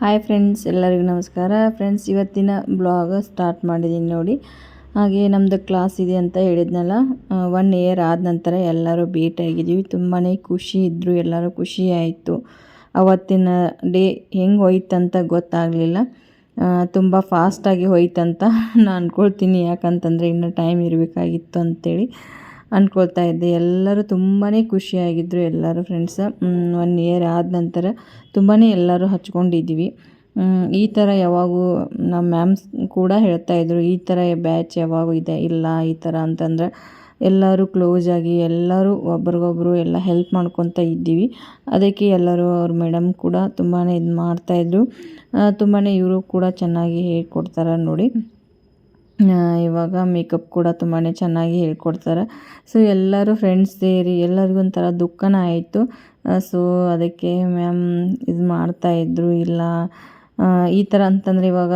Hi friends ಎಲ್ಲರಿಗೂ ನಮಸ್ಕಾರ. Friends ಇವತ್ತಿನ ಬ್ಲಾಗ್ ಸ್ಟಾರ್ಟ್ ಮಾಡಿದ್ದೀನಿ ನೋಡಿ. ಹಾಗೆ ನಮ್ಮದು ಕ್ಲಾಸ್ ಇದೆ ಅಂತ ಹೇಳಿದ್ನಲ್ಲ ಒನ್ ಇಯರ್ ಆದ ನಂತರ ಎಲ್ಲರೂ ಭೇಟಿಯಾಗಿದ್ದೀವಿ ತುಂಬಾ ಖುಷಿ ಇದ್ದರು ಎಲ್ಲರೂ ಖುಷಿ ಆಯಿತು. ಅವತ್ತಿನ ಡೇ ಹೆಂಗೆ ಹೋಯ್ತಂತ ಗೊತ್ತಾಗಲಿಲ್ಲ. ತುಂಬ ಫಾಸ್ಟಾಗಿ ಹೋಯ್ತಂತ ನಾನು ಅಂದ್ಕೊಳ್ತೀನಿ ಯಾಕಂತಂದರೆ ಇನ್ನೂ ಟೈಮ್ ಇರಬೇಕಾಗಿತ್ತು ಅಂತೇಳಿ. ಅಂದ್ಕೊಳ್ತಾ ಇದ್ದೆ. ಎಲ್ಲರೂ ತುಂಬಾ ಖುಷಿಯಾಗಿದ್ದರು ಎಲ್ಲರೂ ಫ್ರೆಂಡ್ಸ್ ಒನ್ ಇಯರ್ ಆದ ನಂತರ ತುಂಬಾ ಎಲ್ಲರೂ ಹಚ್ಕೊಂಡಿದ್ದೀವಿ ಈ ಥರ ಯಾವಾಗೂ ನಮ್ಮ ಮ್ಯಾಮ್ಸ್ ಕೂಡ ಹೇಳ್ತಾಯಿದ್ರು ಈ ಥರ ಬ್ಯಾಚ್ ಯಾವಾಗೂ ಇದೆ, ಇಲ್ಲ ಈ ಥರ ಅಂತಂದ್ರೆ ಎಲ್ಲರೂ ಕ್ಲೋಸ್ ಆಗಿ ಎಲ್ಲರೂ ಒಬ್ರಿಗೊಬ್ರು ಎಲ್ಲ ಹೆಲ್ಪ್ ಮಾಡ್ಕೊತ ಇದ್ದೀವಿ. ಅದಕ್ಕೆ ಎಲ್ಲರೂ ಅವ್ರ ಮೇಡಮ್ ಕೂಡ ತುಂಬಾ ಇದು ಮಾಡ್ತಾಯಿದ್ರು ತುಂಬಾ ಇವರು ಕೂಡ ಚೆನ್ನಾಗಿ ಹೇಳ್ಕೊಡ್ತಾರೆ ನೋಡಿ. ಇವಾಗ ಮೇಕಪ್ ಕೂಡ ತುಂಬಾ ಚೆನ್ನಾಗಿ ಹೇಳ್ಕೊಡ್ತಾರೆ. ಸೊ ಎಲ್ಲರೂ ಫ್ರೆಂಡ್ಸ್ ಸೇರಿ ಎಲ್ಲರಿಗೂ ಒಂಥರ ದುಃಖನ ಆಯಿತು. ಸೊ ಅದಕ್ಕೆ ಮ್ಯಾಮ್ ಇದು ಮಾಡ್ತಾಯಿದ್ರು ಇಲ್ಲ. ಈ ಥರ ಅಂತಂದರೆ ಇವಾಗ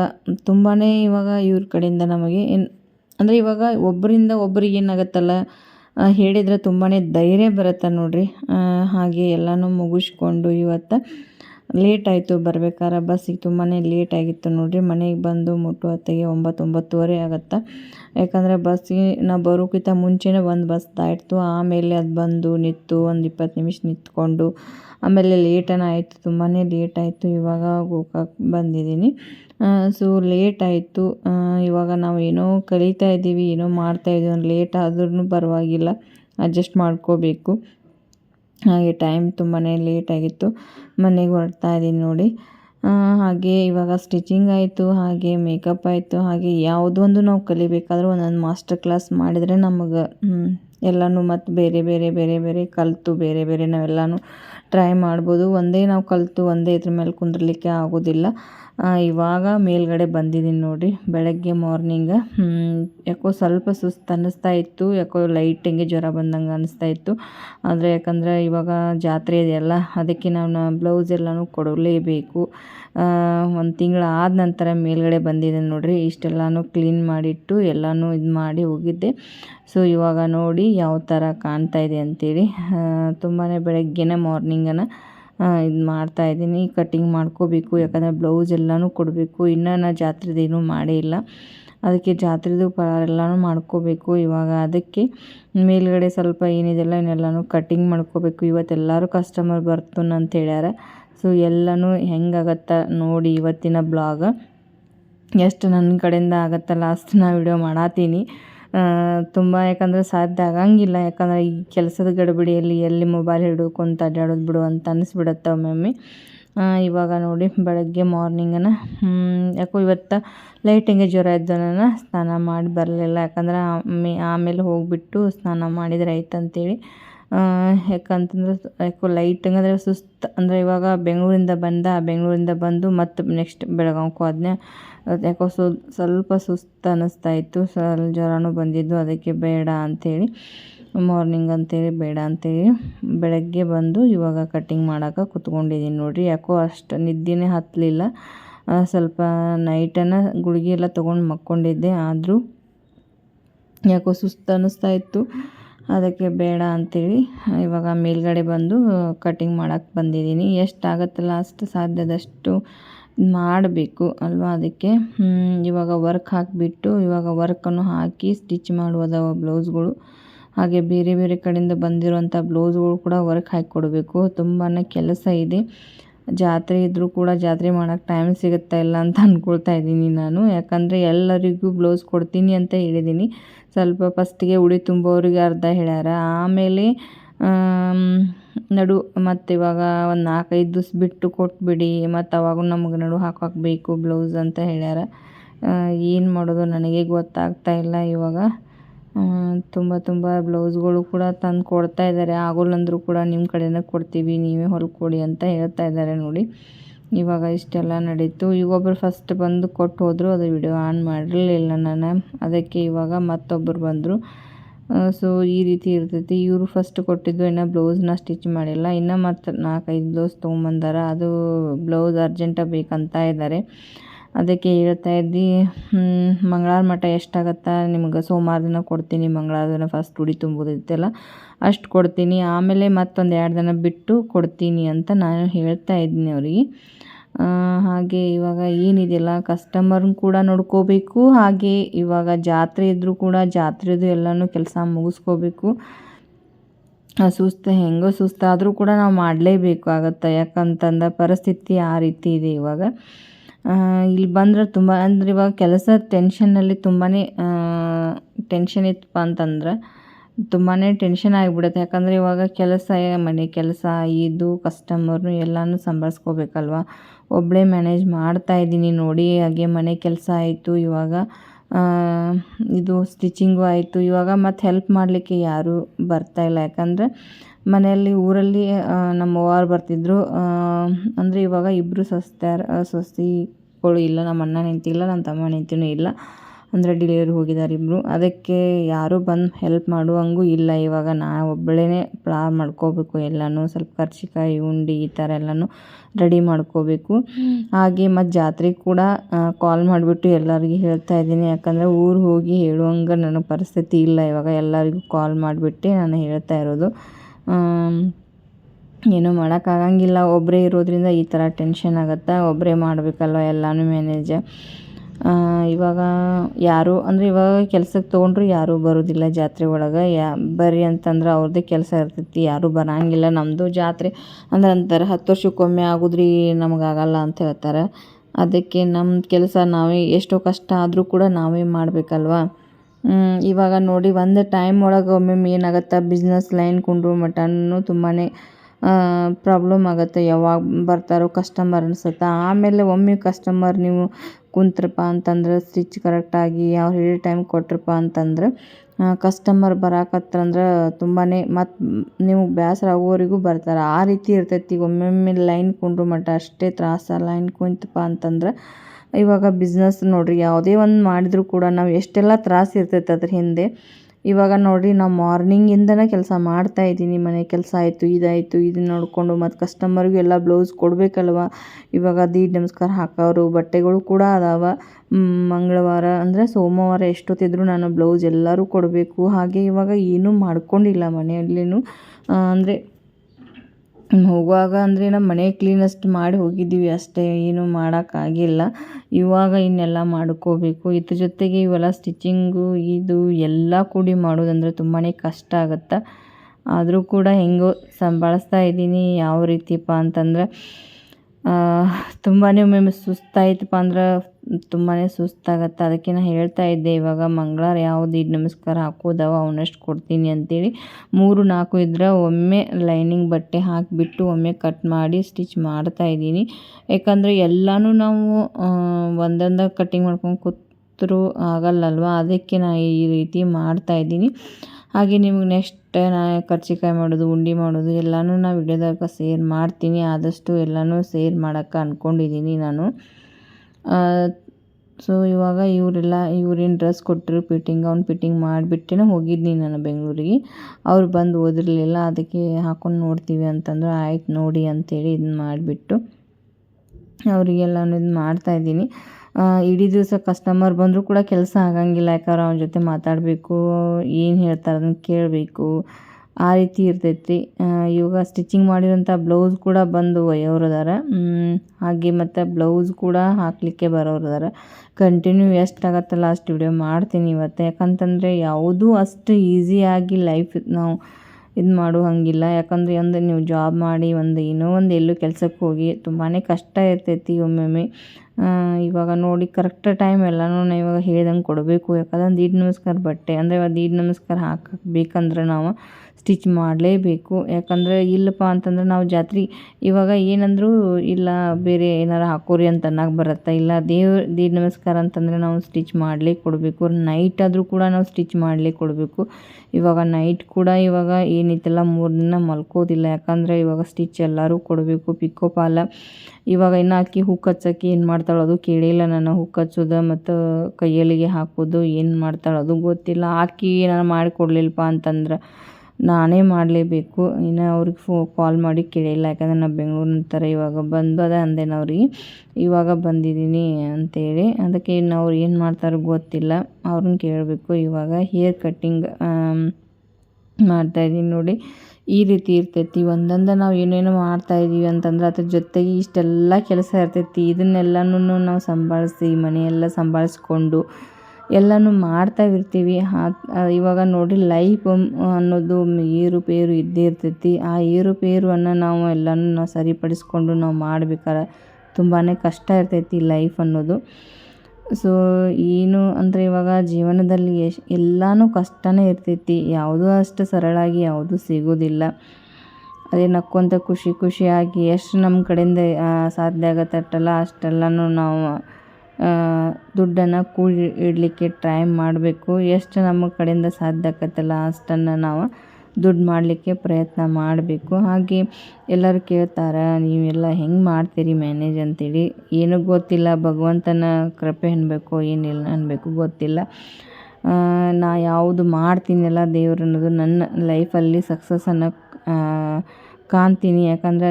ತುಂಬಾ ಇವಾಗ ಇವ್ರ ಕಡೆಯಿಂದ ನಮಗೆ ಏನು, ಅಂದರೆ ಇವಾಗ ಒಬ್ಬರಿಂದ ಒಬ್ಬರಿಗೆ ಏನಾಗುತ್ತಲ್ಲ ಹೇಳಿದರೆ ತುಂಬಾ ಧೈರ್ಯ ಬರುತ್ತೆ ನೋಡಿರಿ. ಹಾಗೆ ಎಲ್ಲನೂ ಮುಗಿಸ್ಕೊಂಡು ಇವತ್ತು. ಲೇಟ್ ಆಯಿತು, ಬರ್ಬೇಕಾದ್ರೆ ಬಸ್ಸಿಗೆ ತುಂಬಾ ಲೇಟ್ ಆಗಿತ್ತು ನೋಡಿರಿ. ಮನೆಗೆ ಬಂದು ಮುಟ್ಟೋ ಹೊತ್ತಿಗೆ ಒಂಬತ್ತು ಒಂಬತ್ತುವರೆ ಆಗುತ್ತೆ. ಯಾಕಂದರೆ ಬಸ್ಸಿಗೆ ನಾವು ಬರೋಕ್ಕಿಂತ ಮುಂಚೆನೇ ಒಂದು ಬಸ್ ದಾಟ್ತು. ಆಮೇಲೆ ಅದು ಬಂದು ನಿಂತು ಒಂದು ಇಪ್ಪತ್ತು ನಿಮಿಷ ನಿಂತ್ಕೊಂಡು, ಆಮೇಲೆ ಲೇಟನ ಆಯಿತು ತುಂಬಾ ಲೇಟ್ ಆಯಿತು. ಇವಾಗ ಗೋಕಾಕ್ ಬಂದಿದ್ದೀನಿ. ಸೊ ಲೇಟ್ ಆಯಿತು. ಇವಾಗ ನಾವು ಏನೋ ಕಲಿತಾ ಇದ್ದೀವಿ ಏನೋ ಮಾಡ್ತಾ ಇದ್ದೀವಿ ಲೇಟ್ ಆದ್ರೂ ಪರವಾಗಿಲ್ಲ. ಅಡ್ಜಸ್ಟ್ ಮಾಡ್ಕೋಬೇಕು. ಹಾಗೆ ಟೈಮ್ ತುಂಬಾ ಲೇಟಾಗಿತ್ತು ಮನೆಗೆ ಹೊರಡ್ತಾ ಇದ್ದೀನಿ ನೋಡಿ. ಹಾಗೆ ಇವಾಗ ಸ್ಟಿಚಿಂಗ್ ಆಯಿತು, ಹಾಗೆ ಮೇಕಪ್ ಆಯಿತು, ಹಾಗೆ ಯಾವುದೊಂದು ನಾವು ಕಲಿಬೇಕಾದ್ರೂ ಒಂದೊಂದು ಮಾಸ್ಟರ್ ಕ್ಲಾಸ್ ಮಾಡಿದರೆ ನಮಗೆ ಎಲ್ಲನೂ ಮತ್ತು ಬೇರೆ ಬೇರೆ ಬೇರೆ ಬೇರೆ ಕಲಿತು, ಬೇರೆ ಬೇರೆ ನಾವೆಲ್ಲನೂ ಟ್ರೈ ಮಾಡ್ಬೋದು. ಒಂದೇ ನಾವು ಕಲಿತು, ಒಂದೇ ಇದ್ರ ಮೇಲೆ ಕುಂದ್ರಲಿಕ್ಕೆ ಆಗೋದಿಲ್ಲ. ಇವಾಗ ಮೇಲ್ಗಡೆ ಬಂದಿದ್ದೀನಿ ನೋಡಿರಿ ಬೆಳಗ್ಗೆ ಮಾರ್ನಿಂಗ ಯಾಕೋ ಸ್ವಲ್ಪ ಸುಸ್ತು ಅನ್ನಿಸ್ತಾ ಇತ್ತು. ಯಾಕೋ ಲೈಟ್ ಹಿಂಗೆ ಜ್ವರ ಬಂದಂಗೆ ಅನ್ನಿಸ್ತಾ ಇತ್ತು. ಆದರೆ ಯಾಕಂದರೆ ಇವಾಗ ಜಾತ್ರೆ ಇದೆಯಲ್ಲ ಅದಕ್ಕೆ ನಾನು ಬ್ಲೌಸ್ ಎಲ್ಲನೂ ಕೊಡಲೇಬೇಕು. ಒಂದು ತಿಂಗಳು ಆದ ನಂತರ ಮೇಲ್ಗಡೆ ಬಂದಿದ್ದೀನಿ ನೋಡಿರಿ. ಇಷ್ಟೆಲ್ಲನೂ ಕ್ಲೀನ್ ಮಾಡಿಟ್ಟು ಎಲ್ಲನೂ ಇದು ಮಾಡಿ ಹೋಗಿದ್ದೆ. ಸೊ ಇವಾಗ ನೋಡಿ ಯಾವ ಥರ ಕಾಣ್ತಾ ಇದೆ ಅಂತೇಳಿ. ತುಂಬಾ ಬೆಳಗ್ಗೆನೇ ಮಾರ್ನಿಂಗನ ಇದು ಮಾಡ್ತಾಯಿದ್ದೀನಿ ಕಟ್ಟಿಂಗ್ ಮಾಡ್ಕೋಬೇಕು. ಯಾಕಂದರೆ ಬ್ಲೌಸ್ ಎಲ್ಲನೂ ಕೊಡಬೇಕು. ಇನ್ನೂ ನಾನು ಜಾತ್ರೆದು ಏನು ಮಾಡೇ ಇಲ್ಲ. ಅದಕ್ಕೆ ಜಾತ್ರೆದು ಎಲ್ಲನೂ ಮಾಡ್ಕೋಬೇಕು. ಇವಾಗ ಅದಕ್ಕೆ ಮೇಲುಗಡೆ ಸ್ವಲ್ಪ ಏನಿದೆಲ್ಲ ಇನ್ನೆಲ್ಲನೂ ಕಟ್ಟಿಂಗ್ ಮಾಡ್ಕೋಬೇಕು. ಇವತ್ತೆಲ್ಲರೂ ಕಸ್ಟಮರ್ ಬರ್ತುನ್ ಅಂತ ಹೇಳ್ಯಾರ. ಸೊ ಎಲ್ಲನೂ ಹೆಂಗಾಗತ್ತೆ ನೋಡಿ ಇವತ್ತಿನ ಬ್ಲಾಗ ಎಷ್ಟು ನನ್ನ ಕಡೆಯಿಂದ ಆಗತ್ತಲ್ಲ ಅಷ್ಟು ನಾ ವಿಡಿಯೋ ಮಾಡತ್ತೀನಿ ತುಂಬ ಯಾಕಂದರೆ ಸಾಧ್ಯ ಆಗಂಗಿಲ್ಲ. ಯಾಕಂದರೆ ಈ ಕೆಲಸದ ಗಡಿಬಿಡಿಯಲ್ಲಿ ಎಲ್ಲಿ ಮೊಬೈಲ್ ಹಿಡ್ಕೊಂತ ಅಡ್ಡಾಡೋದು ಬಿಡು ಅಂತ ಅನ್ನಿಸ್ಬಿಡತ್ತೆ ಒಮ್ಮೊಮ್ಮೆ ಇವಾಗ ನೋಡಿ ಬೆಳಗ್ಗೆ ಮಾರ್ನಿಂಗನ ಯಾಕೋ ಇವತ್ತು ಲೈಟಿಂಗೆ ಜ್ವರ ಇದ್ದು ನಾನು ಸ್ನಾನ ಮಾಡಿ ಬರಲಿಲ್ಲ. ಯಾಕಂದ್ರೆ ಆಮೇಲೆ ಹೋಗಿಬಿಟ್ಟು ಸ್ನಾನ ಮಾಡಿದ್ರೆ ಆಯ್ತು ಅಂತೇಳಿ ಯಾಕಂತಂದ್ರೆ ಯಾಕೋ ಲೈಟ್ ಅಂದರೆ ಸುಸ್ತು, ಅಂದರೆ ಇವಾಗ ಬೆಂಗಳೂರಿಂದ ಬಂದ, ಬೆಂಗಳೂರಿಂದ ಬಂದು ಮತ್ತು ನೆಕ್ಸ್ಟ್ ಬೆಳಗಾವಿಗೆ ಹೋದ್ನೆ ಯಾಕೋ ಸ್ವಲ್ಪ ಸುಸ್ತು ಅನ್ನಿಸ್ತಾ ಇತ್ತು ಸ್ವಲ್ಪ ಜ್ವರನೂ ಬಂದಿದ್ದು, ಅದಕ್ಕೆ ಬೇಡ ಅಂಥೇಳಿ ಮಾರ್ನಿಂಗ್ ಅಂತೇಳಿ ಬೇಡ ಅಂತೇಳಿ ಬೆಳಗ್ಗೆ ಬಂದು ಇವಾಗ ಕಟ್ಟಿಂಗ್ ಮಾಡೋಕೆ ಕುತ್ಕೊಂಡಿದ್ದೀನಿ ನೋಡಿರಿ, ಯಾಕೋ ಅಷ್ಟು ನಿದ್ದೆನೇ ಹತ್ತಲಿಲ್ಲ ಸ್ವಲ್ಪ ನೈಟನ್ನು ಗುಳಿಗೆ ಎಲ್ಲ ತೊಗೊಂಡು ಮಕ್ಕೊಂಡಿದ್ದೆ, ಆದರೂ ಯಾಕೋ ಸುಸ್ತು ಅನ್ನಿಸ್ತಾ ಇತ್ತು. ಅದಕ್ಕೆ ಬೇಡ ಅಂತೇಳಿ ಇವಾಗ ಮೇಲುಗಡೆ ಬಂದು ಕಟಿಂಗ್ ಮಾಡೋಕ್ಕೆ ಬಂದಿದ್ದೀನಿ. ಎಷ್ಟು ಲಾಸ್ಟ್ ಅಷ್ಟು ಸಾಧ್ಯದಷ್ಟು ಮಾಡಬೇಕು ಅಲ್ವಾ ಅದಕ್ಕೆ? ಇವಾಗ ವರ್ಕ್ ಹಾಕಿಬಿಟ್ಟು ಇವಾಗ ವರ್ಕನ್ನು ಹಾಕಿ ಸ್ಟಿಚ್ ಮಾಡುವುದವ ಬ್ಲೌಸ್ಗಳು ಹಾಗೆ ಬೇರೆ ಬೇರೆ ಕಡೆಯಿಂದ ಬಂದಿರುವಂಥ ಬ್ಲೌಸ್ಗಳು ಕೂಡ ವರ್ಕ್ ಹಾಕಿ ಕೊಡಬೇಕು ತುಂಬಾ ಕೆಲಸ ಇದೆ. ಜಾತ್ರೆ ಇದ್ದರೂ ಕೂಡ ಜಾತ್ರೆ ಮಾಡೋಕ್ಕೆ ಟೈಮ್ ಸಿಗುತ್ತಾ ಇಲ್ಲ ಅಂತ ಅಂದ್ಕೊಳ್ತಾ ಇದ್ದೀನಿ ನಾನು. ಯಾಕಂದರೆ ಎಲ್ಲರಿಗೂ ಬ್ಲೌಸ್ ಕೊಡ್ತೀನಿ ಅಂತ ಹೇಳಿದ್ದೀನಿ. ಸ್ವಲ್ಪ ಫಸ್ಟಿಗೆ ಉಡಿ ತುಂಬೋರಿಗೆ ಅರ್ಧ ಹೇಳ್ಯಾರ. ಆಮೇಲೆ ನಡು ಮತ್ತು ಇವಾಗ ಒಂದು ನಾಲ್ಕೈದು ದಿವ್ಸ ಬಿಟ್ಟು ಕೊಟ್ಬಿಡಿ. ಮತ್ತು ಅವಾಗೂ ನಮಗೆ ನಡು ಹಾಕಬೇಕು ಬ್ಲೌಸ್ ಅಂತ ಹೇಳ್ಯಾರ. ಏನು ಮಾಡೋದು ನನಗೆ ಗೊತ್ತಾಗ್ತಾ ಇಲ್ಲ ಇವಾಗ. ತುಂಬ ತುಂಬ ಬ್ಲೌಸ್ಗಳು ಕೂಡ ತಂದು ಕೊಡ್ತಾ ಇದ್ದಾರೆ. ಆಗೋಲ್ಲಂದರೂ ಕೂಡ ನಿಮ್ಮ ಕಡೆನೇ ಕೊಡ್ತೀವಿ, ನೀವೇ ಹೊಲ್ಕೊಡಿ ಅಂತ ಹೇಳ್ತಾ ಇದ್ದಾರೆ ನೋಡಿ. ಇವಾಗ ಇಷ್ಟೆಲ್ಲ ನಡೀತು. ಈಗ ಒಬ್ಬರು ಫಸ್ಟ್ ಬಂದು ಕೊಟ್ಟು ಹೋದರು, ಅದು ವಿಡಿಯೋ ಆನ್ ಮಾಡಿರಲಿಲ್ಲ ನಾನು. ಅದಕ್ಕೆ ಇವಾಗ ಮತ್ತೊಬ್ಬರು ಬಂದರು. ಸೊ ಈ ರೀತಿ ಇರ್ತೈತಿ. ಇವರು ಫಸ್ಟ್ ಕೊಟ್ಟಿದ್ದು ಇನ್ನೂ ಬ್ಲೌಸ್ನ ಸ್ಟಿಚ್ ಮಾಡಿಲ್ಲ. ಇನ್ನು ಮತ್ತು ನಾಲ್ಕೈದು ಬ್ಲೌಸ್ ತೊಗೊಂಬಂದಾರ. ಅದು ಬ್ಲೌಸ್ ಅರ್ಜೆಂಟಾಗಿ ಬೇಕಂತ ಇದ್ದಾರೆ. ಅದಕ್ಕೆ ಹೇಳ್ತಾ ಇದ್ದಿ ಮಂಗಳಾರ ಮಠ ಎಷ್ಟಾಗತ್ತೆ? ನಿಮ್ಗೆ ಸೋಮವಾರ ದಿನ ಕೊಡ್ತೀನಿ, ಮಂಗಳಾರ ದಿನ ಫಸ್ಟ್ ಉಡಿ ತುಂಬೋದಿತ್ತಲ್ಲ ಅಷ್ಟು ಕೊಡ್ತೀನಿ, ಆಮೇಲೆ ಮತ್ತೊಂದು ಎರಡು ದಿನ ಬಿಟ್ಟು ಕೊಡ್ತೀನಿ ಅಂತ ನಾನು ಹೇಳ್ತಾ ಇದ್ದೀನಿ ಅವರಿಗೆ. ಹಾಗೆ ಇವಾಗ ಏನಿದೆಯಲ್ಲ ಕಸ್ಟಮರ್ನ ಕೂಡ ನೋಡ್ಕೋಬೇಕು, ಹಾಗೆ ಇವಾಗ ಜಾತ್ರೆ ಇದ್ದರೂ ಕೂಡ ಜಾತ್ರೆದು ಎಲ್ಲನೂ ಕೆಲಸ ಮುಗಿಸ್ಕೋಬೇಕು. ಸುಸ್ತು, ಹೆಂಗೋ ಸುಸ್ತಾದರೂ ಕೂಡ ನಾವು ಮಾಡಲೇಬೇಕು ಆಗುತ್ತೆ ಯಾಕಂತಂದ ಪರಿಸ್ಥಿತಿ ಆ ರೀತಿ ಇದೆ ಇವಾಗ. ಇಲ್ಲಿ ಬಂದರೆ ತುಂಬ, ಅಂದ್ರೆ ಇವಾಗ ಕೆಲಸ ಟೆನ್ಷನ್ನಲ್ಲಿ ತುಂಬಾ ಟೆನ್ಷನ್ ಇತ್ತಪ್ಪ ಅಂತಂದ್ರೆ ತುಂಬಾ ಟೆನ್ಷನ್ ಆಗಿಬಿಡುತ್ತೆ. ಯಾಕಂದರೆ ಇವಾಗ ಕೆಲಸ, ಮನೆ ಕೆಲಸ, ಇದು ಕಸ್ಟಮರ್ನು ಎಲ್ಲನೂ ಸಂಭಾಳಿಸ್ಕೋಬೇಕಲ್ವ? ಒಬ್ಬಳೇ ಮ್ಯಾನೇಜ್ ಮಾಡ್ತಾ ಇದ್ದೀನಿ ನೋಡಿ, ಹಾಗೆ ಮನೆ ಕೆಲಸ ಆಯಿತು, ಇವಾಗ ಇದು ಸ್ಟಿಚಿಂಗು ಆಯಿತು. ಇವಾಗ ಮತ್ತು ಹೆಲ್ಪ್ ಮಾಡಲಿಕ್ಕೆ ಯಾರೂ ಬರ್ತಾಯಿಲ್ಲ ಯಾಕಂದರೆ ಮನೆಯಲ್ಲಿ, ಊರಲ್ಲಿ ನಮ್ಮ ಅವ್ವಾರು ಬರ್ತಿದ್ರು. ಅಂದರೆ ಇವಾಗ ಇಬ್ಬರು ಸೊಸ್ತ್ಯಾರು ಸೊಸೆಗಳು ಇಲ್ಲ, ನಮ್ಮ ಅಣ್ಣನ ಹೆಂಡ್ತಿ ಇಲ್ಲ, ನಮ್ಮ ತಮ್ಮ ಹೆಂಡ್ತಿನೂ ಇಲ್ಲ. ಅಂದರೆ ಡಿಲಿವರಿ ಹೋಗಿದ್ದಾರೆ ಇಬ್ಬರು ಅದಕ್ಕೆ ಯಾರೂ ಬಂದು ಹೆಲ್ಪ್ ಮಾಡುವಂಗೂ ಇಲ್ಲ. ಇವಾಗ ನಾ ಒಬ್ಬಳೇ ಪ್ಲಾ ಮಾಡ್ಕೋಬೇಕು ಎಲ್ಲನೂ. ಸ್ವಲ್ಪ ಕರ್ಜಿಕಾಯಿ ಉಂಡೆ ಈ ಥರ ಎಲ್ಲನೂ ರೆಡಿ ಮಾಡ್ಕೋಬೇಕು. ಹಾಗೆ ಮತ್ತು ಜಾತ್ರೆಗೆ ಕೂಡ ಕಾಲ್ ಮಾಡಿಬಿಟ್ಟು ಎಲ್ಲರಿಗೂ ಹೇಳ್ತಾ ಇದ್ದೀನಿ. ಯಾಕಂದರೆ ಊರು ಹೋಗಿ ಹೇಳುವಂಗೆ ನನಗೆ ಪರಿಸ್ಥಿತಿ ಇಲ್ಲ. ಇವಾಗ ಎಲ್ಲರಿಗೂ ಕಾಲ್ ಮಾಡಿಬಿಟ್ಟು ನಾನು ಹೇಳ್ತಾ ಇರೋದು. ಏನೂ ಮಾಡೋಕ್ಕಾಗಂಗಿಲ್ಲ. ಒಬ್ಬರೇ ಇರೋದ್ರಿಂದ ಈ ಥರ ಟೆನ್ಷನ್ ಆಗುತ್ತೆ. ಒಬ್ಬರೇ ಮಾಡಬೇಕಲ್ವ ಎಲ್ಲನೂ ಮ್ಯಾನೇಜ್ ಇವಾಗ ಯಾರು, ಅಂದರೆ ಇವಾಗ ಕೆಲ್ಸಕ್ಕೆ ತೊಗೊಂಡ್ರು ಯಾರೂ ಬರೋದಿಲ್ಲ ಜಾತ್ರೆ ಒಳಗೆ. ಯಾ, ಬರ್ರಿ ಅಂತಂದ್ರೆ ಅವ್ರದ್ದೇ ಕೆಲಸ ಇರ್ತೈತಿ, ಯಾರೂ ಬರೋಂಗಿಲ್ಲ. ನಮ್ಮದು ಜಾತ್ರೆ ಅಂದ್ರೆ ಅಂತಾರೆ, ಹತ್ತು ವರ್ಷಕ್ಕೊಮ್ಮೆ ಆಗೋದ್ರಿ ನಮಗಾಗಲ್ಲ ಅಂತ ಹೇಳ್ತಾರೆ. ಅದಕ್ಕೆ ನಮ್ಮ ಕೆಲಸ ನಾವೇ, ಎಷ್ಟೋ ಕಷ್ಟ ಆದರೂ ಕೂಡ ನಾವೇ ಮಾಡಬೇಕಲ್ವ? ಇವಾಗ ನೋಡಿ, ಒಂದು ಟೈಮ್ ಒಳಗೆ ಒಮ್ಮೊಮ್ಮೆ ಏನಾಗುತ್ತೆ? ಬಿಸ್ನೆಸ್ ಲೈನ್ ಕುಂಡ್ರು ಮಟನೂ ತುಂಬಾ ಪ್ರಾಬ್ಲಮ್ ಆಗುತ್ತೆ. ಯಾವಾಗ ಬರ್ತಾರೋ ಕಸ್ಟಮರ್ ಅನ್ಸುತ್ತೆ. ಆಮೇಲೆ ಒಮ್ಮೆ ಕಸ್ಟಮರ್ ನೀವು ಕುಂತ್ರಪ್ಪ ಅಂತಂದ್ರೆ ಸ್ಟಿಚ್ ಕರೆಕ್ಟಾಗಿ ಅವ್ರು ಹೇಳಿದ ಟೈಮ್ ಕೊಟ್ರಪ್ಪ ಅಂತಂದ್ರೆ ಕಸ್ಟಮರ್ ಬರಾಕತ್ರಂದ್ರೆ ತುಂಬಾ ಮತ್ತು ನೀವು ಬೇಸರ ಆಗೋವರೆಗೂ ಬರ್ತಾರೆ. ಆ ರೀತಿ ಇರ್ತೈತಿ. ಒಮ್ಮೊಮ್ಮೆ ಲೈನ್ ಕುಂಡ್ರು ಮಟ ಅಷ್ಟೇ ತ್ರಾಸ. ಲೈನ್ ಕುಂತಪ್ಪ ಅಂತಂದ್ರೆ ಇವಾಗ ಬಿಸ್ನೆಸ್ ನೋಡಿರಿ, ಯಾವುದೇ ಒಂದು ಮಾಡಿದರೂ ಕೂಡ ನಾವು ಎಷ್ಟೆಲ್ಲ ತ್ರಾಸ ಇರ್ತೈತೆ ಅದ್ರ ಹಿಂದೆ. ಇವಾಗ ನೋಡಿರಿ, ನಾವು ಮಾರ್ನಿಂಗಿಂದನೇ ಕೆಲಸ ಮಾಡ್ತಾ ಇದ್ದೀನಿ, ಮನೆ ಕೆಲಸ ಆಯಿತು, ಇದಾಯಿತು ಇದನ್ನ ನೋಡಿಕೊಂಡು ಮತ್ತು ಕಸ್ಟಮರ್ಗೂ ಎಲ್ಲ ಬ್ಲೌಸ್ ಕೊಡಬೇಕಲ್ವ? ಇವಾಗ ದೀಡ್ ನಮಸ್ಕಾರ ಹಾಕೋರು, ಬಟ್ಟೆಗಳು ಕೂಡ ಅದಾವ. ಮಂಗಳವಾರ ಅಂದರೆ ಸೋಮವಾರ ಎಷ್ಟೊತ್ತಿದ್ರು ನಾನು ಬ್ಲೌಸ್ ಎಲ್ಲರೂ ಕೊಡಬೇಕು. ಹಾಗೆ ಇವಾಗ ಏನೂ ಮಾಡ್ಕೊಂಡಿಲ್ಲ ಮನೆಯಲ್ಲಿನೂ. ಅಂದರೆ ಹೋಗುವಾಗ ಅಂದರೆ ನಮ್ಮ ಮನೆ ಕ್ಲೀನಸ್ಟ್ ಮಾಡಿ ಹೋಗಿದ್ದೀವಿ ಅಷ್ಟೇ, ಏನು ಮಾಡೋಕ್ಕಾಗಿಲ್ಲ ಇವಾಗ ಇನ್ನೆಲ್ಲ ಮಾಡ್ಕೋಬೇಕು. ಇದ್ರ ಜೊತೆಗೆ ಇವೆಲ್ಲ ಸ್ಟಿಚಿಂಗು ಇದು ಎಲ್ಲ ಕೂಡಿ ಮಾಡೋದಂದರೆ ತುಂಬಾ ಕಷ್ಟ ಆಗುತ್ತೆ. ಆದರೂ ಕೂಡ ಹೆಂಗೋ ಸಂಭಾಳಿಸ್ತಾ ಇದ್ದೀನಿ. ಯಾವ ರೀತಿಯಪ್ಪ ಅಂತಂದ್ರೆ ತುಂಬಾ ಒಮ್ಮೊಮ್ಮೆ ಸುಸ್ತಾಯಿತಪ್ಪ ಅಂದ್ರೆ ತುಂಬಾ ಸುಸ್ತಾಗತ್ತೆ. ಅದಕ್ಕೆ ನಾನು ಹೇಳ್ತಾ ಇದ್ದೆ, ಇವಾಗ ಮಂಗಳಾರ ಯಾವ್ದು ದೀಡ್ ನಮಸ್ಕಾರ ಹಾಕೋದವ, ಅವನಷ್ಟು ಕೊಡ್ತೀನಿ ಅಂತೇಳಿ. ಮೂರು, ನಾಲ್ಕು ಇದ್ರೆ ಒಮ್ಮೆ ಲೈನಿಂಗ್ ಬಟ್ಟೆ ಹಾಕಿಬಿಟ್ಟು ಒಮ್ಮೆ ಕಟ್ ಮಾಡಿ ಸ್ಟಿಚ್ ಮಾಡ್ತಾ ಇದ್ದೀನಿ. ಯಾಕಂದರೆ ಎಲ್ಲನೂ ನಾವು ಒಂದೊಂದು ಕಟ್ಟಿಂಗ್ ಮಾಡ್ಕೊಂಡು ಕೂತ್ರು ಆಗಲ್ಲಲ್ವ? ಅದಕ್ಕೆ ನಾನು ಈ ರೀತಿ ಮಾಡ್ತಾ ಇದ್ದೀನಿ. ಹಾಗೆ ನಿಮ್ಗೆ ನೆಕ್ಸ್ಟ್ ನಾ ಕರ್ಜಿಕಾಯಿ ಮಾಡೋದು, ಉಂಡೆ ಮಾಡೋದು ಎಲ್ಲನೂ ನಾ ವಿಡಿಯೋದಾಗ ಶೇರ್ ಮಾಡ್ತೀನಿ. ಆದಷ್ಟು ಎಲ್ಲನೂ ಶೇರ್ ಮಾಡೋಕ್ಕೆ ಅಂದ್ಕೊಂಡಿದ್ದೀನಿ ನಾನು. ಸೊ ಇವಾಗ ಇವರೆಲ್ಲ, ಇವ್ರೇನು ಡ್ರೆಸ್ ಕೊಟ್ಟರು ಫಿಟ್ಟಿಂಗ್ ಅವ್ನು ಫಿಟ್ಟಿಂಗ್ ಮಾಡಿಬಿಟ್ಟೇ ಹೋಗಿದ್ನಿ ನಾನು ಬೆಂಗಳೂರಿಗೆ. ಅವ್ರು ಬಂದು ಓದಿರಲಿಲ್ಲ, ಅದಕ್ಕೆ ಹಾಕೊಂಡು ನೋಡ್ತೀವಿ ಅಂತಂದ್ರೆ, ಆಯ್ತು ನೋಡಿ ಅಂತೇಳಿ ಇದನ್ನ ಮಾಡಿಬಿಟ್ಟು ಅವರಿಗೆಲ್ಲ ಇದು ಮಾಡ್ತಾಯಿದ್ದೀನಿ ಇಡೀ ದಿವಸ ಕಸ್ಟಮರ್ ಬಂದರೂ ಕೂಡ ಕೆಲಸ ಆಗಂಗಿಲ್ಲ, ಯಾಕಂದ್ರೆ ಅವ್ನ ಜೊತೆ ಮಾತಾಡಬೇಕು, ಏನು ಹೇಳ್ತಾರೆ ಅದನ್ನು ಕೇಳಬೇಕು. ಆ ರೀತಿ ಇರ್ತೈತಿ ಇವಾಗ ಸ್ಟಿಚಿಂಗ್ ಮಾಡಿರೋಂಥ ಬ್ಲೌಸ್ ಕೂಡ ಬಂದು ಒಯ್ಯೋರು ಅದಾರೆ. ಹಾಗೆ ಮತ್ತು ಬ್ಲೌಸ್ ಕೂಡ ಹಾಕಲಿಕ್ಕೆ ಬರೋರು ಅದಾರೆ. ಕಂಟಿನ್ಯೂ ಎಷ್ಟಾಗತ್ತಲ್ಲ ಅಷ್ಟು ವಿಡಿಯೋ ಮಾಡ್ತೀನಿ ಇವತ್ತು. ಯಾಕಂತಂದರೆ ಯಾವುದೂ ಅಷ್ಟು ಈಸಿಯಾಗಿ ಲೈಫ್ ನಾವು ಇದು ಮಾಡೋ ಹಂಗಿಲ್ಲ ಯಾಕಂದರೆ ಒಂದು ನೀವು ಜಾಬ್ ಮಾಡಿ, ಒಂದು ಏನೋ ಒಂದು ಎಲ್ಲೂ ಕೆಲಸಕ್ಕೆ ಹೋಗಿ ತುಂಬಾ ಕಷ್ಟ ಇರ್ತೈತಿ ಒಮ್ಮೊಮ್ಮೆ. ಇವಾಗ ನೋಡಿ ಕರೆಕ್ಟ್ ಟೈಮ್ ಎಲ್ಲನೂ ಇವಾಗ ಹೇಳ್ದಂಗೆ ಕೊಡಬೇಕು. ಯಾಕಂದ್ರೆ ದೀಡ್ ನಮಸ್ಕಾರ ಬಟ್ಟೆ, ಅಂದರೆ ಇವಾಗ ದೀಡ್ ನಮಸ್ಕಾರ ಹಾಕಕ್ಕೆ ನಾವು ಸ್ಟಿಚ್ ಮಾಡಲೇಬೇಕು. ಯಾಕಂದರೆ ಇಲ್ಲಪ್ಪ ಅಂತಂದ್ರೆ ನಾವು ಜಾತ್ರೆ ಇವಾಗ ಏನಂದರೂ ಇಲ್ಲ, ಬೇರೆ ಏನಾರು ಹಾಕೋರಿ ಅಂತ ಅನ್ನಕ್ಕೆ ಬರುತ್ತೆ ಇಲ್ಲ. ದೇವ್ರ, ದೀಡ್ ನಮಸ್ಕಾರ ಅಂತಂದರೆ ನಾವು ಸ್ಟಿಚ್ ಮಾಡಲೇ ಕೊಡಬೇಕು. ನೈಟ್ ಆದರೂ ಕೂಡ ನಾವು ಸ್ಟಿಚ್ ಮಾಡಲೇ ಕೊಡಬೇಕು. ಇವಾಗ ನೈಟ್ ಕೂಡ ಇವಾಗ ಏನೈತಲ್ಲ ಮೂರು ದಿನ ಮಲ್ಕೋದಿಲ್ಲ. ಯಾಕಂದರೆ ಇವಾಗ ಸ್ಟಿಚ್ ಎಲ್ಲರೂ ಕೊಡಬೇಕು. ಪಿಕೋ ಪಾಲ ಇವಾಗ ಇನ್ನು ಅಕ್ಕಿ ಹೂ ಏನು ಮಾಡ್ತಾಳೆ ಅದು ಕೇಳಿಲ್ಲ ನಾನು ಹಚ್ಚೋದು ಮತ್ತು ಕೈಯಲ್ಲಿಗೆ ಹಾಕೋದು, ಏನು ಮಾಡ್ತಾಳೆ ಅದು ಗೊತ್ತಿಲ್ಲ. ಆಕಿ ನಾನು ಮಾಡಿಕೊಡ್ಲಿಲ್ಲಪ್ಪ ಅಂತಂದ್ರೆ, ನಾನೇ ಮಾಡಲೇಬೇಕು. ಇನ್ನು ಅವ್ರಿಗೆ ಫೋ ಕಾಲ್ ಮಾಡಿ ಕೇಳಿಲ್ಲ. ಯಾಕಂದ್ರೆ ನಾನು ಬೆಂಗ್ಳೂರಿನ ಥರ ಇವಾಗ ಬಂದು ಅದೇ ಅಂದೆ ನಾ ಅವ್ರಿಗೆ ಇವಾಗ ಬಂದಿದ್ದೀನಿ ಅಂತೇಳಿ. ಅದಕ್ಕೆ ಇನ್ನು ಅವ್ರು ಏನು ಮಾಡ್ತಾರೋ ಗೊತ್ತಿಲ್ಲ. ಅವ್ರನ್ನ ಕೇಳಬೇಕು. ಇವಾಗ ಹೇರ್ ಕಟ್ಟಿಂಗ್ ಮಾಡ್ತಾಯಿದ್ದೀನಿ ನೋಡಿ. ಈ ರೀತಿ ಇರ್ತೈತಿ, ಒಂದೊಂದು ನಾವು ಏನೇನೋ ಇದೀವಿ ಅಂತಂದ್ರೆ ಅದ್ರ ಜೊತೆಗೆ ಇಷ್ಟೆಲ್ಲ ಕೆಲಸ ಇರ್ತೈತಿ. ಇದನ್ನೆಲ್ಲನೂ ನಾವು ಸಂಭಾಳಿಸಿ, ಮನೆಯೆಲ್ಲ ಸಂಭಾಳಿಸ್ಕೊಂಡು ಎಲ್ಲನೂ ಮಾಡ್ತಾ ಇರ್ತೀವಿ. ಇವಾಗ ನೋಡಿ ಲೈಫ್ ಅನ್ನೋದು ಏರುಪೇರು ಇದ್ದೇ ಇರ್ತೈತಿ. ಆ ಏರುಪೇರುವನ್ನು ನಾವು ಎಲ್ಲನೂ ನಾವು ಸರಿಪಡಿಸ್ಕೊಂಡು ನಾವು ಮಾಡ್ಬೇಕಾರೆ ತುಂಬಾ ಕಷ್ಟ ಇರ್ತೈತಿ ಲೈಫ್ ಅನ್ನೋದು. ಸೊ ಏನು ಅಂದರೆ ಇವಾಗ ಜೀವನದಲ್ಲಿ ಎಷ್ಟು ಎಲ್ಲನೂ ಕಷ್ಟನೇ ಇರ್ತೈತಿ. ಯಾವುದೂ ಅಷ್ಟು ಸರಳಾಗಿ ಯಾವುದೂ ಸಿಗೋದಿಲ್ಲ. ಅದೇ ನಕ್ಕೊಂತ ಖುಷಿ ಖುಷಿಯಾಗಿ ಎಷ್ಟು ನಮ್ಮ ಕಡೆಯಿಂದ ಸಾಧ್ಯ ಆಗತ್ತಲ್ಲ ಅಷ್ಟೆಲ್ಲನೂ ನಾವು ದುಡ್ಡನ್ನು ಕೂಡಿ ಇಡಲಿಕ್ಕೆ ಟ್ರೈ ಮಾಡಬೇಕು. ಎಷ್ಟು ನಮ್ಮ ಕಡೆಯಿಂದ ಸಾಧ್ಯ ಆಗತ್ತಲ್ಲ ಅಷ್ಟನ್ನು ನಾವು ದುಡ್ಡು ಮಾಡಲಿಕ್ಕೆ ಪ್ರಯತ್ನ ಮಾಡಬೇಕು. ಹಾಗೆ ಎಲ್ಲರೂ ಕೇಳ್ತಾರೆ, ನೀವೆಲ್ಲ ಹೆಂಗೆ ಮಾಡ್ತೀರಿ ಮ್ಯಾನೇಜ್? ಅಂತೇಳಿ. ಏನೂ ಗೊತ್ತಿಲ್ಲ, ಭಗವಂತನ ಕೃಪೆ ಅನ್ನಬೇಕು ಏನಿಲ್ಲ ಅನ್ನಬೇಕು ಗೊತ್ತಿಲ್ಲ. ನಾ ಯಾವುದು ಮಾಡ್ತೀನಲ್ಲ ದೇವ್ರು ಅನ್ನೋದು ನನ್ನ ಲೈಫಲ್ಲಿ ಸಕ್ಸಸ್ಸನ್ನು ಕಾಣ್ತೀನಿ. ಯಾಕಂದರೆ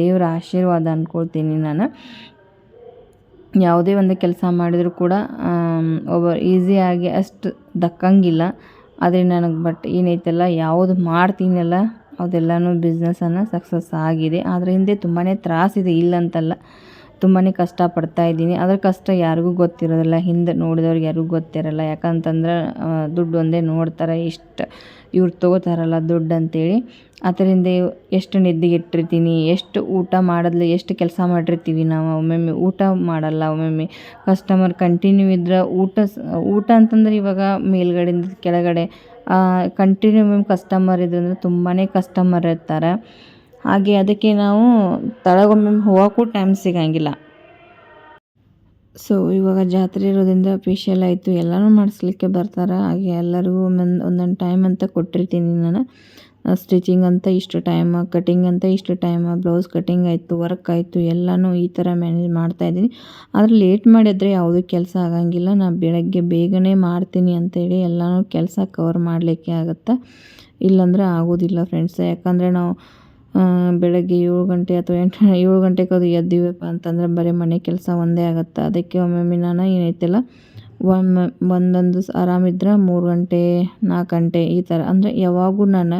ದೇವರ ಆಶೀರ್ವಾದ ಅಂದ್ಕೊಳ್ತೀನಿ ನಾನು. ಯಾವುದೇ ಒಂದು ಕೆಲಸ ಮಾಡಿದರೂ ಕೂಡ ಒಬ್ಬ ಈಸಿಯಾಗಿ ಅಷ್ಟು ದಕ್ಕಂಗಿಲ್ಲ. ಆದರೆ ನನಗೆ ಬಟ್ ಏನೈತಲ್ಲ, ಯಾವುದು ಮಾಡ್ತೀನಲ್ಲ, ಅದೆಲ್ಲನೂ ಬಿಸ್ನೆಸ್ಸನ್ನು ಸಕ್ಸಸ್ ಆಗಿದೆ. ಅದರ ಹಿಂದೆ ತುಂಬಾ ತ್ರಾಸಿದೆ ಇಲ್ಲಂತಲ್ಲ ತುಂಬಾ ಕಷ್ಟಪಡ್ತಾ ಇದ್ದೀನಿ. ಅದರ ಕಷ್ಟ ಯಾರಿಗೂ ಗೊತ್ತಿರೋದಿಲ್ಲ. ಹಿಂದೆ ನೋಡಿದವ್ರಿಗೆ ಯಾರಿಗೂ ಗೊತ್ತಿರಲ್ಲ. ಯಾಕಂತಂದ್ರೆ ದುಡ್ಡು ಒಂದೇ ನೋಡ್ತಾರೆ, ಇಷ್ಟು. ಇವ್ರು ತೊಗೋತಾರಲ್ಲ ದುಡ್ಡು ಅಂತೇಳಿ. ಅದರಿಂದ ಎಷ್ಟು ನಿದ್ದೆಗೆಟ್ಟಿರ್ತೀನಿ, ಎಷ್ಟು ಊಟ ಮಾಡಿದ್ಲು ಎಷ್ಟು ಕೆಲಸ ಮಾಡಿರ್ತೀವಿ ನಾವು. ಒಮ್ಮೊಮ್ಮೆ ಊಟ ಮಾಡಲ್ಲ, ಒಮ್ಮೊಮ್ಮೆ ಕಸ್ಟಮರ್ ಕಂಟಿನ್ಯೂ ಇದ್ರೆ ಊಟ ಊಟ ಅಂತಂದ್ರೆ ಇವಾಗ ಮೇಲ್ಗಡೆಯಿಂದ ಕೆಳಗಡೆ ಕಂಟಿನ್ಯೂ ಕಸ್ಟಮರ್ ಇದ್ರೆ ತುಂಬಾ ಕಸ್ಟಮರ್ ಇರ್ತಾರೆ. ಹಾಗೆ ಅದಕ್ಕೆ ನಾವು ತಳಗೊಮ್ಮೆ ಹೋಗೋಕ್ಕೂ ಟೈಮ್ ಸಿಗೋಂಗಿಲ್ಲ. ಸೊ ಇವಾಗ ಜಾತ್ರೆ ಇರೋದ್ರಿಂದ ಫೇಶಿಯಲ್ ಆಯಿತು. ಎಲ್ಲನೂ ಮಾಡಿಸ್ಲಿಕ್ಕೆ ಬರ್ತಾರೆ. ಹಾಗೆ ಎಲ್ಲರಿಗೂ ಒಂದೊಂದು ಒಂದೊಂದು ಟೈಮ್ ಅಂತ ಕೊಟ್ಟಿರ್ತೀನಿ ನಾನು. ಸ್ಟಿಚಿಂಗ್ ಅಂತ ಇಷ್ಟು ಟೈಮ್ ಕಟಿಂಗ್ ಅಂತ ಇಷ್ಟು ಟೈಮ್ ಬ್ಲೌಸ್ ಕಟಿಂಗ್ ಆಯಿತು ವರ್ಕ್ ಆಯಿತು, ಎಲ್ಲನೂ ಈ ಥರ ಮ್ಯಾನೇಜ್ ಮಾಡ್ತಾಯಿದ್ದೀನಿ ಆದರೆ ಲೇಟ್ ಮಾಡಿದರೆ ಯಾವುದೂ ಕೆಲಸ ಆಗಂಗಿಲ್ಲ. ನಾನು ಬೆಳಗ್ಗೆ ಬೇಗನೆ ಮಾಡ್ತೀನಿ ಅಂತೇಳಿ ಎಲ್ಲನೂ ಕೆಲಸ ಕವರ್ ಮಾಡಲಿಕ್ಕೆ ಆಗುತ್ತೆ? ಇಲ್ಲಾಂದರೆ ಆಗೋದಿಲ್ಲ ಫ್ರೆಂಡ್ಸ್ ಯಾಕಂದರೆ ನಾವು ಬೆಳಗ್ಗೆ ಏಳು ಗಂಟೆ ಅಥವಾ ಎಂಟು, ಏಳು ಗಂಟೆಗೆ ಅದು ಎದ್ದೀವಪ್ಪ ಅಂತಂದ್ರೆ ಬರೀ ಮನೆ ಕೆಲಸ ಒಂದೇ ಆಗುತ್ತೆ. ಅದಕ್ಕೆ ಒಮ್ಮೊಮ್ಮೆ ನಾನು ಏನೈತಿಲ್ಲ, ಒಮ್ಮೆ ಒಂದೊಂದು ಆರಾಮಿದ್ರೆ ಮೂರು ಗಂಟೆ, ನಾಲ್ಕು ಗಂಟೆ ಈ ಥರ. ಅಂದರೆ ಯಾವಾಗೂ ನಾನು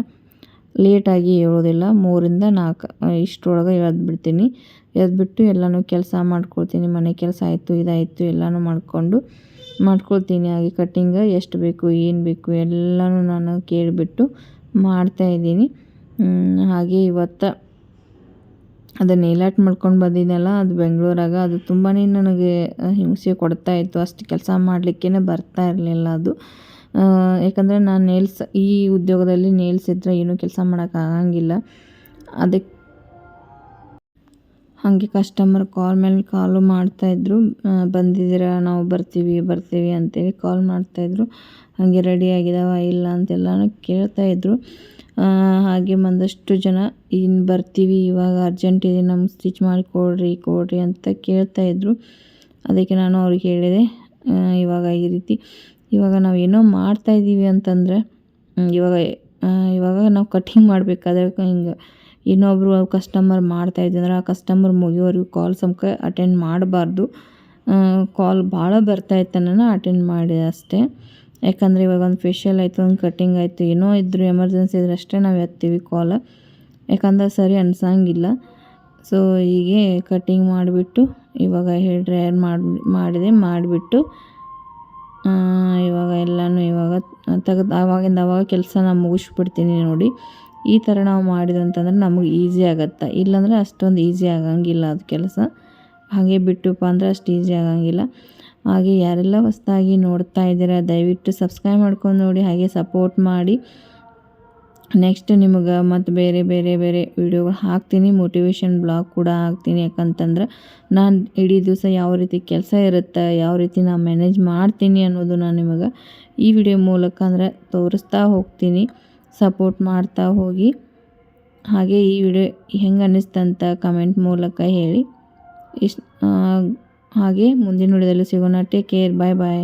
ಲೇಟಾಗಿ ಏಳೋದಿಲ್ಲ ಮೂರಿಂದ ನಾಲ್ಕು ಇಷ್ಟರೊಳಗೆ ಎದ್ಬಿಡ್ತೀನಿ. ಎದ್ಬಿಟ್ಟು ಎಲ್ಲನೂ ಕೆಲಸ ಮಾಡ್ಕೊಳ್ತೀನಿ, ಮನೆ ಕೆಲಸ ಆಯಿತು, ಇದಾಯಿತು, ಎಲ್ಲನೂ ಮಾಡಿಕೊಂಡು ಮಾಡ್ಕೊಳ್ತೀನಿ. ಹಾಗೆ ಕಟ್ಟಿಂಗ್ ಎಷ್ಟು ಬೇಕು, ಏನು ಬೇಕು, ಎಲ್ಲನೂ ನಾನು ಕೇಳಿಬಿಟ್ಟು ಮಾಡ್ತಾಯಿದ್ದೀನಿ ಹಾಗೆ ಇವತ್ತು ಅದು ನೇಲಾಟ್ ಮಾಡ್ಕೊಂಡು ಬಂದಿದ್ದೆಲ್ಲ ಅದು ಬೆಂಗಳೂರಾಗ, ಅದು ತುಂಬಾ ನನಗೆ ಹಿಂಸೆ ಕೊಡ್ತಾ ಇತ್ತು. ಅಷ್ಟು ಕೆಲಸ ಮಾಡಲಿಕ್ಕೇ ಬರ್ತಾ ಇರಲಿಲ್ಲ ಅದು. ಯಾಕಂದರೆ ನಾನು ನೇಲ್ಸ್ ಈ ಉದ್ಯೋಗದಲ್ಲಿ ನೇಲ್ಸ್ ಇದ್ದರೆ ಏನೂ ಕೆಲಸ ಮಾಡೋಕ್ಕಾಗಂಗಿಲ್ಲ ಅದಕ್ಕೆ ಹಾಗೆ ಕಸ್ಟಮರ್ ಕಾಲ್ ಮೇಲೆ ಕಾಲು ಮಾಡ್ತಾಯಿದ್ರು ಬಂದಿದ್ದೀರಾ, ನಾವು ಬರ್ತೀವಿ ಬರ್ತೀವಿ ಅಂತೇಳಿ ಕಾಲ್ ಮಾಡ್ತಾಯಿದ್ರು ಹಾಗೆ ರೆಡಿ ಆಗಿದಾವ, ಇಲ್ಲ ಅಂತೆಲ್ಲ ಕೇಳ್ತಾಯಿದ್ರು ಹಾಗೆ ಒಂದಷ್ಟು ಜನ ಇನ್ನು ಬರ್ತೀವಿ. ಇವಾಗ ಅರ್ಜೆಂಟ್ ಇದೆ ನಮ್ಗೆ ಸ್ಟಿಚ್ ಮಾಡಿ ಕೊಡ್ರಿ ಕೊಡ್ರಿ ಅಂತ ಇದ್ದರು ಅದಕ್ಕೆ ನಾನು ಅವ್ರಿಗೆ ಹೇಳಿದೆ ಇವಾಗ ಈ ರೀತಿ. ಇವಾಗ ನಾವು ಏನೋ ಮಾಡ್ತಾಯಿದ್ದೀವಿ ಅಂತಂದರೆ ಇವಾಗ ಇವಾಗ ನಾವು ಕಟ್ಟಿಂಗ್ ಮಾಡಬೇಕಾದ್ರೆ ಹಿಂಗೆ ಇನ್ನೊಬ್ಬರು ಕಸ್ಟಮರ್ ಮಾಡ್ತಾಯಿದ್ವಿ ಅಂದ್ರೆ ಆ ಕಸ್ಟಮರ್ ಮುಗಿಯೋವರೆಗೂ ಕಾಲ್ ಸಮಕ ಅಟೆಂಡ್ ಮಾಡಬಾರ್ದು. ಕಾಲ್ ಭಾಳ ಬರ್ತಾಯಿತ್ತು ಅಟೆಂಡ್ ಮಾಡಿದೆ ಅಷ್ಟೇ. ಯಾಕಂದರೆ ಇವಾಗ ಒಂದು ಫೇಶಿಯಲ್ ಆಯಿತು, ಒಂದು ಕಟ್ಟಿಂಗ್ ಆಯಿತು, ಏನೋ ಇದ್ದರೂ ಎಮರ್ಜೆನ್ಸಿ ಇದ್ರೆ ಅಷ್ಟೇ ನಾವು ಎತ್ತೀವಿ ಕಾಲ್ ಯಾಕಂದ್ರೆ ಸರಿ ಅನ್ಸಂಗಿಲ್ಲ. ಸೊ ಹೀಗೆ ಕಟ್ಟಿಂಗ್ ಮಾಡಿಬಿಟ್ಟು, ಇವಾಗ ಹೇರ್ ಡ್ರೈಯರ್ ಮಾಡಿ, ಮಾಡಿದೆ, ಮಾಡಿಬಿಟ್ಟು ಇವಾಗ ಎಲ್ಲನೂ ಇವಾಗ ತೆಗೆದು, ಆವಾಗಿಂದ ಆವಾಗ ಕೆಲಸ ನಾನು ಮುಗಿಸ್ಬಿಡ್ತೀನಿ ನೋಡಿ. ಈ ಥರ ನಾವು ಮಾಡಿದ್ವಿ ಅಂತಂದ್ರೆ ನಮಗೆ ಈಸಿ ಆಗತ್ತೆ? ಇಲ್ಲಾಂದರೆ ಅಷ್ಟೊಂದು ಈಸಿ ಆಗಂಗಿಲ್ಲ ಅದು ಕೆಲಸ. ಹಾಗೆ ಬಿಟ್ಟುಪ್ಪ ಅಂದರೆ ಅಷ್ಟು ಈಸಿ ಆಗಂಗಿಲ್ಲ. ಹಾಗೆ ಯಾರೆಲ್ಲ ಹೊಸದಾಗಿ ನೋಡ್ತಾ ಇದ್ದೀರಾ, ದಯವಿಟ್ಟು ಸಬ್ಸ್ಕ್ರೈಬ್ ಮಾಡ್ಕೊಂಡು ನೋಡಿ, ಹಾಗೆ ಸಪೋರ್ಟ್ ಮಾಡಿ. ನೆಕ್ಸ್ಟ್ ನಿಮಗೆ ಮತ್ತು ಬೇರೆ ಬೇರೆ ಬೇರೆ ವಿಡಿಯೋಗಳು ಹಾಕ್ತೀನಿ. ಮೋಟಿವೇಶನ್ ಬ್ಲಾಗ್ ಕೂಡ ಹಾಕ್ತೀನಿ. ಯಾಕಂತಂದ್ರೆ ನಾನು ಇಡೀ ದಿವಸ ಯಾವ ರೀತಿ ಕೆಲಸ ಇರುತ್ತೆ, ಯಾವ ರೀತಿ ನಾನು ಮ್ಯಾನೇಜ್ ಮಾಡ್ತೀನಿ ಅನ್ನೋದು ನಾನು ನಿಮಗೆ ಈ ವಿಡಿಯೋ ಮೂಲಕ ಅಂದರೆ ತೋರಿಸ್ತಾ ಹೋಗ್ತೀನಿ. ಸಪೋರ್ಟ್ ಮಾಡ್ತಾ ಹೋಗಿ. ಹಾಗೆ ಈ ವಿಡಿಯೋ ಹೆಂಗೆ ಅನ್ನಿಸ್ತಂತ ಕಮೆಂಟ್ ಮೂಲಕ ಹೇಳಿ. ಇಷ್ಟು ಹಾಗೆ ಮುಂದಿನ ವಿಡಿಯೋದಲ್ಲಿ ಸಿಗೋಣ. ಟೇಕ್ ಕೇರ್ ಬಾಯ್ ಬಾಯ್